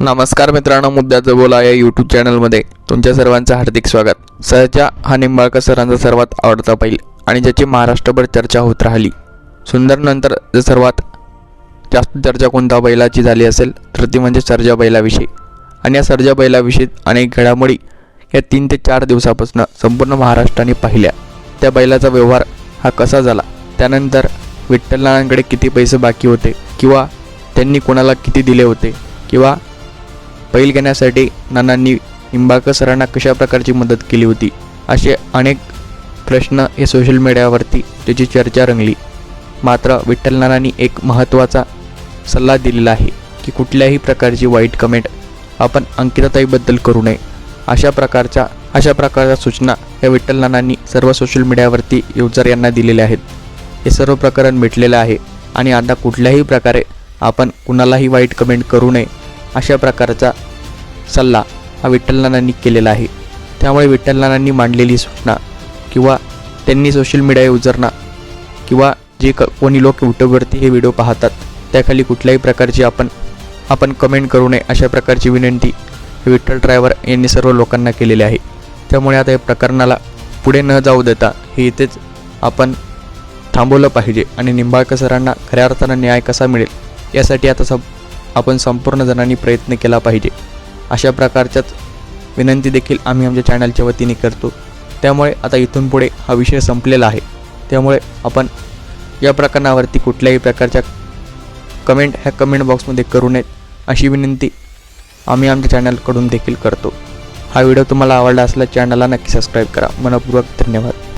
नमस्कार मित्रांनो मुद्द्याचं बोला या यूट्यूब चॅनलमध्ये तुमच्या सर्वांचं हार्दिक स्वागत. सहजा हा निंबाळकर सरांचा सर्वात आवडता बैल आणि ज्याची महाराष्ट्रभर चर्चा होत राहिली. सुंदरनंतर जर सर्वात जास्त चर्चा कोणत्या बैलाची झाली असेल तर ती म्हणजे सर्जा बैलाविषयी. आणि या सर्जा बैलाविषयी अनेक घडामोडी या तीन ते चार दिवसापासून संपूर्ण महाराष्ट्राने पाहिल्या. त्या बैलाचा व्यवहार हा कसा झाला? त्यानंतर विठ्ठलनानांकडे किती पैसे बाकी होते? किंवा त्यांनी कोणाला किती दिले होते? किंवा पैल घेण्यासाठी नानांनी निंबाळकर सरांना कशा प्रकारची मदत केली होती? असे अनेक प्रश्न हे सोशल मीडियावरती त्याची चर्चा रंगली. मात्र विठ्ठल नानांनी एक महत्त्वाचा सल्ला दिलेला आहे की कुठल्याही प्रकारची वाईट कमेंट आपण अंकिताताईबद्दल करू नये. अशा प्रकारच्या अशा प्रकारच्या सूचना या विठ्ठल नानांनी सर्व सोशल मीडियावरती युजर यांना दिलेल्या आहेत. हे सर्व प्रकरण मिटलेलं आहे आणि आता कुठल्याही प्रकारे आपण कुणालाही वाईट कमेंट करू नये अशा प्रकारचा सल्ला हा विठ्ठलनानांनी केलेला आहे. त्यामुळे विठ्ठलनानांनी मांडलेली सूचना किंवा त्यांनी सोशल मीडिया युजरना किंवा जे क कोणी लोक यूट्यूबवरती हे व्हिडिओ पाहतात त्याखाली कुठल्याही प्रकारची आपण आपण कमेंट करू नये अशा प्रकारची विनंती विठ्ठल ड्रायव्हर यांनी सर्व लोकांना केलेली आहे. त्यामुळे आता या प्रकरणाला पुढे न जाऊ देता हे इथेच आपण थांबवलं पाहिजे आणि निंबाळकर सरांना खऱ्या अर्थानं न्याय कसा मिळेल यासाठी आता सब आपण संपूर्ण जणांनी प्रयत्न केला पाहिजे. अशा प्रकारच्याच विनंती देखील आम्ही आमच्या चॅनलच्या वतीने करतो. त्यामुळे आता इथून पुढे हा विषय संपलेला आहे. त्यामुळे आपण या प्रकरणावरती कुठल्याही प्रकारच्या कमेंट ह्या कमेंट बॉक्समध्ये करू नयेत अशी विनंती आम्ही आमच्या चॅनलकडून देखील करतो. हा व्हिडिओ तुम्हाला आवडला असल्यास चॅनलला नक्की सबस्क्राईब करा. मनपूर्वक धन्यवाद.